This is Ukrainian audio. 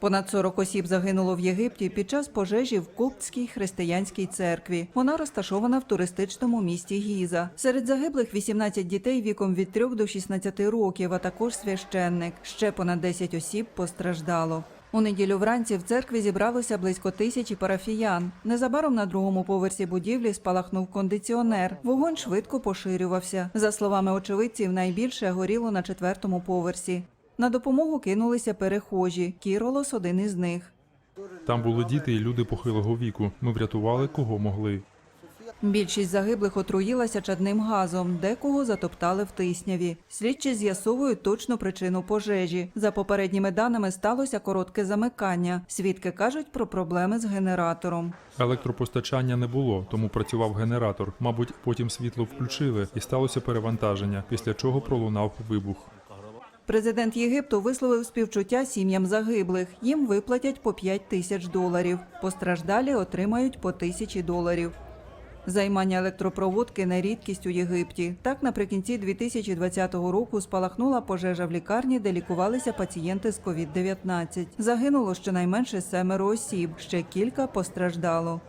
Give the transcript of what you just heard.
Понад 40 осіб загинуло в Єгипті під час пожежі в Коптській християнській церкві. Вона розташована в туристичному місті Гіза. Серед загиблих 18 дітей віком від 3 до 16 років, а також священник. Ще понад 10 осіб постраждало. У неділю вранці в церкві зібралося близько тисячі парафіян. Незабаром на другому поверсі будівлі спалахнув кондиціонер. Вогонь швидко поширювався. За словами очевидців, найбільше горіло на четвертому поверсі. На допомогу кинулися перехожі. Кіролос один із них. Там були діти і люди похилого віку. Ми врятували кого могли. Більшість загиблих отруїлася чадним газом, декого затоптали в тисняві. Слідчі з'ясовують точну причину пожежі. За попередніми даними сталося коротке замикання. Свідки кажуть про проблеми з генератором. Електропостачання не було, тому працював генератор. Мабуть, потім світло включили і сталося перевантаження, після чого пролунав вибух. Президент Єгипту висловив співчуття сім'ям загиблих. Їм виплатять по 5 тисяч доларів. Постраждалі отримають по тисячі доларів. Займання електропроводки не рідкість у Єгипті. Так, наприкінці 2020 року спалахнула пожежа в лікарні, де лікувалися пацієнти з COVID-19. Загинуло щонайменше семеро осіб, ще кілька постраждало.